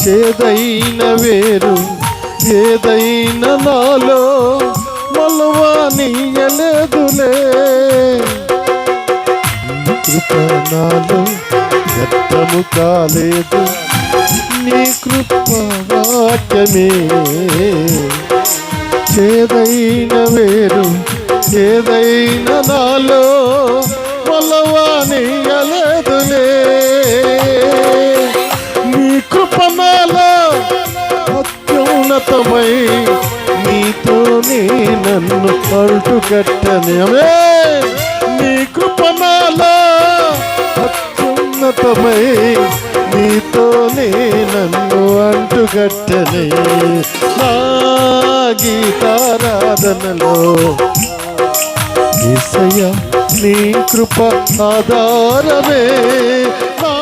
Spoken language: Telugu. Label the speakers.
Speaker 1: చేదైన వేరు ఏదైన నాలో మలవానియలేదులే కృపణాలు కృప వ్యర్థము కాలేదు నీ కృప వాక్యమే. చేదైన వేరు ఏదైనా ఉన్నతమై నీతోనే నన్ను పల్టు కట్టని నీ కృప అత్యున్నతమై నీతోనే నన్ను అంటుకట్టనే నా గీతారాధనలో ఏసయ్య నీ కృప ఆధారమే. నా